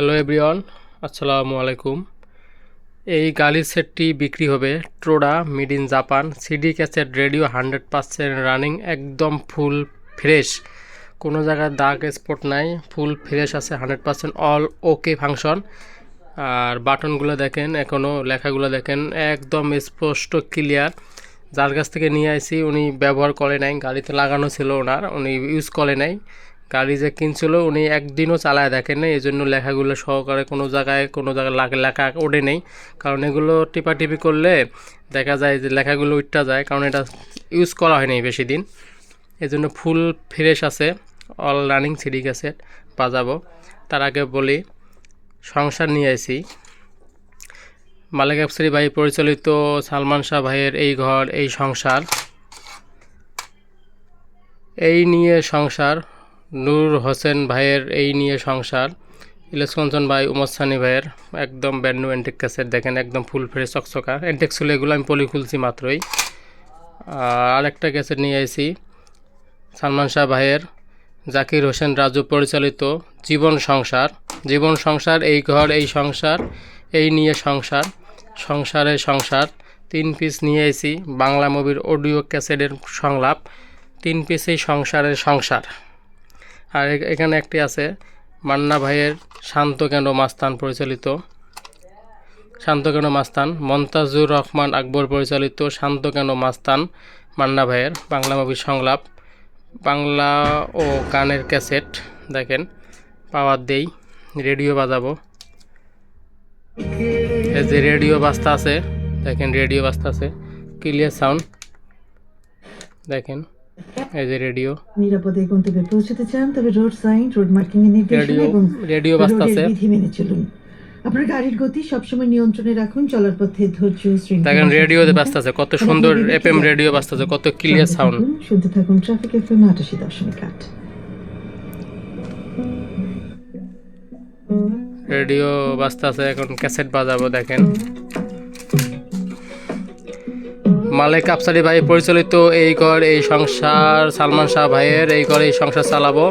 Hello everyone আসসালামু আলাইকুম এই গাড়ির সেটটি বিক্রি হবে ট্রোডা made in Japan CD cassette radio hundred percent running একদম ফুল ফ্রেশ কোনো জায়গায় দাগ স্পট নাই ফুল ফ্রেশ আছে hundred percent all okay function আর বাটনগুলো দেখেন এখনও লেখাগুলো দেখেন, একদম স্পষ্ট ক্লিয়ার যার কাছ থেকে নিয়ে আসি উনি ব্যবহার করে নাই, গাড়িতে লাগানো ছিল ওনার, উনি ইউজ করে নাই। গাড়ি যে কিনছিল, উনি একদিনও চালায় দেখেন না এই জন্য লেখাগুলো সহকারে কোনো জায়গায় কোনো জায়গায় লেখা ওঠে নেই। কারণ এগুলো টিপাটিপি করলে দেখা যায় যে লেখাগুলো উঠটা যায়, কারণ এটা ইউজ করা হয়নি বেশি দিন। এই জন্য ফুল ফ্রেশ আছে অল রানিং সিডি ক্যাসেট বাজাবো। তার আগে বলি, সংসার নিয়ে আসি মালিক আফসারি ভাই পরিচালিত সালমান শাহ ভাইয়ের এই ঘর, এই সংসার। এই নিয়ে সংসার নূর হোসেন ভাইয়ের এই নিয়ে সংসার ইলেকশনজন ভাই, উমর সানি ভাইয়ের একদম ব্যান্ড নিউ ক্যাসেট দেখেন, একদম ফুল ফ্রেশ, চকচকা। এন্টেক ছিল এগুলো আমি পলি খুলছি মাত্রই। আর একটা ক্যাসেট নিয়ে আইছি, সালমান শাহ ভাইয়ের জাকির হোসেন রাজু পরিচালিত জীবন সংসার। জীবন সংসার, এই ঘর, এই সংসার, এই নিয়ে সংসার সংসারের সংসার। তিন পিস নিয়ে এসি বাংলা মুভির অডিও ক্যাসেটের সংলাপ। তিন পিসেই সংসারের সংসার। আর এখানে একটি আছে, মান্না ভাইয়ের শান্ত কেন মাস্তান পরিচালিত। শান্ত কেন মাস্তান, মন্তাজুর রহমান আকবর পরিচালিত শান্ত কেন মাস্তান, মান্না ভাইয়ের বাংলা মুভির সংলাপ। বাংলা ও গানের ক্যাসেট, দেখেন পাওয়ার দেই, রেডিও বাজাবো। এই যে রেডিও বাজতা আছে, দেখেন, রেডিও বাজতা আছে, ক্লিয়ার সাউন্ড, দেখেন। এই যে রেডিও। নিরাপদে গন্তব্যে পৌঁছতে চান তবে রোড সাইন রোড মার্কিং এর নির্দেশনা এবং রেডিও বাজতাছে বিধি মেনে চলুন। আপনার গাড়ির গতি সবসময় নিয়ন্ত্রণে রাখুন চলার পথে ধৈর্য শৃঙ্খলা দেখেন রেডিওতে। বাজতাছে কত সুন্দর এফএম রেডিও বাজতাছে কত ক্লিয়ার সাউন্ড শুনতে থাকুন ট্রাফিক এফএম আটাশি দশমিক আট। রেডিও বাজতাছে এখন ক্যাসেট বাজাবো দেখেন। মালেক আফসারি ভাই পরিচালিত এই ঘর, এই সংসার, সালমান শাহ ভাইয়ের এই ঘর, এই সংসার চালাবো।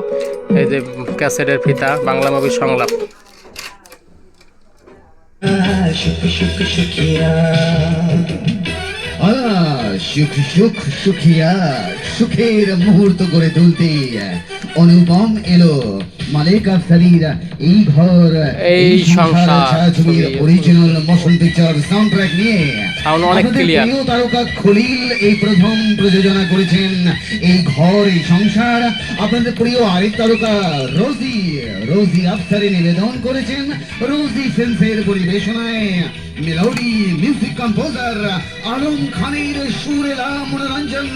এই যে ক্যাসেটের ফিতা, বাংলা মুভির সংলাপ। সুখ সুখ সুখিয়া সুখের মুহূর্ত করে তুলতে অনুপম এলো। মালিক আফসারির এই ঘর এই সংসার। ছবির অরিজিনাল মোশন পিকচার সাউন্ড নিয়ে অনেক আমাদের প্রিয় তারকা খলিল এই প্রথম প্রযোজনা করেছেন এই ঘর এই সংসার। আপনাদের প্রিয় আরেক তারকা রোজি রোজি আফসারি নিবেদন করেছেন রোজি ফিল্মসের পরিবেশনায়। মেলোডি মিউজিক কম্পোজার আলম খানের সুরেলা মনোরঞ্জন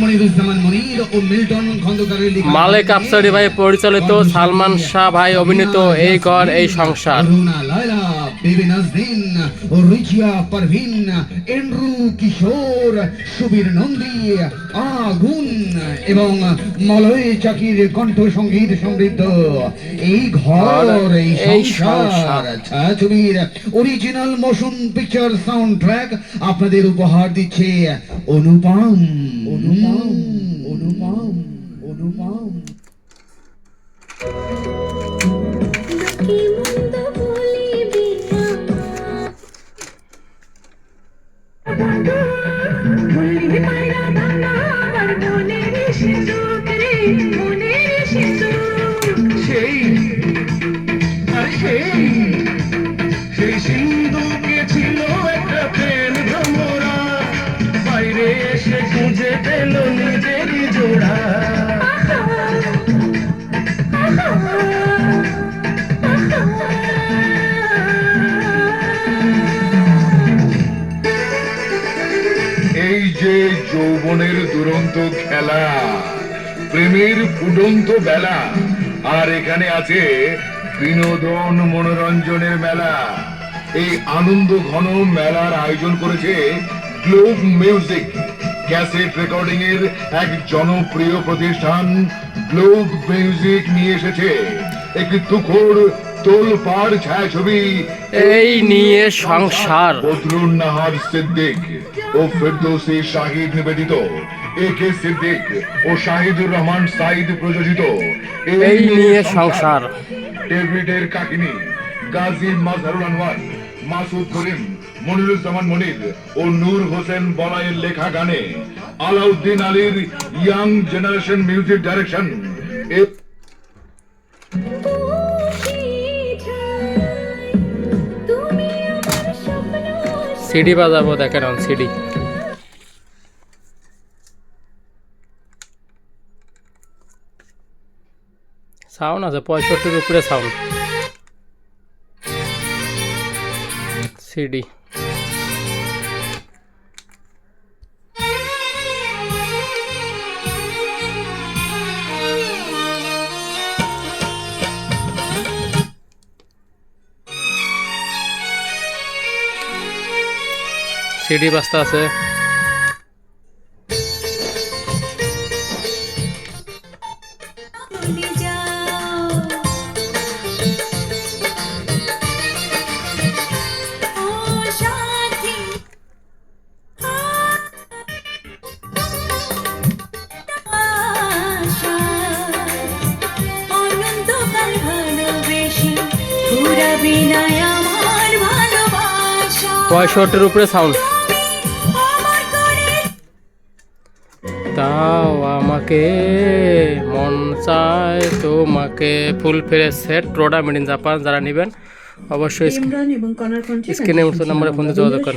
মনিরুজ্জামান মনির ও মিল্টন খন্দকারের লেখা মালেক আফসারি ভাই পরিচালিত সালমান শাহ ভাই অভিনীত এই ঘর এই সংসার অরুণা লায়লা বেবি নাজদিন ও রিচিয়া পারভিন এন্ড্রু কিশোর সুবীর নন্দী আগুন এবং মলয় চাকির কণ্ঠ সংগীত সমৃদ্ধ এই ঘর এই সংসার। ছায়াছবির original motion picture sound track আপনাদের উপহার দিচ্ছে অনুপম। অনুপম অনুপম অনুপম। যৌবনের দুরন্ত খেলা প্রেমের ফুটন্ত বেলা আর এখানে আছে বিনোদন মনোরঞ্জনের মেলা। এই আনন্দ ঘন মেলার আয়োজন করেছে গ্লোব মিউজিক। ক্যাসেট রেকর্ডিং এর এক জনপ্রিয় প্রতিষ্ঠান গ্লোব মিউজিক নিয়ে এসেছে। একটি তুখোর তোলপাড় ছায়াছবি এই নিয়ে সংসার। বদরুন নাহার সিদ্দিক। ও ফেরদৌসি শাহিদ নিবেদিত। এ কে সিদ্দিক ও শাহিদুর রহমান সাইদ প্রযোজিত। এই নিয়ে সংসার। ডেভিডের কাহিনী গাজী মাজহারুল আনোয়ার মাসুদ করিম মনিরুজ্জামান মনির ও নূর হোসেন বলাইয়ের লেখা গানে আলাউদ্দিন আলীর young generation music direction. CD বাজাবো দেখেন সিডি। সাউন্ড আছে পঁয়ষট্টির উপরে সাউন্ড সিডি। সিডি বাস্তা আছে। ভুলে উপরে ও দাও আমাকে মন চায় তোমাকে ফুল ফেরে সেট প্রোডা মেড ইন জাপান যারা নেবেন অবশ্যই স্ক্রিন- উঠছে নাম্বারে ফোন যোগাযোগ করুন।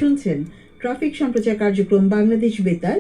ট্রাফিক সম্প্রচার কার্যক্রম বাংলাদেশ বেতার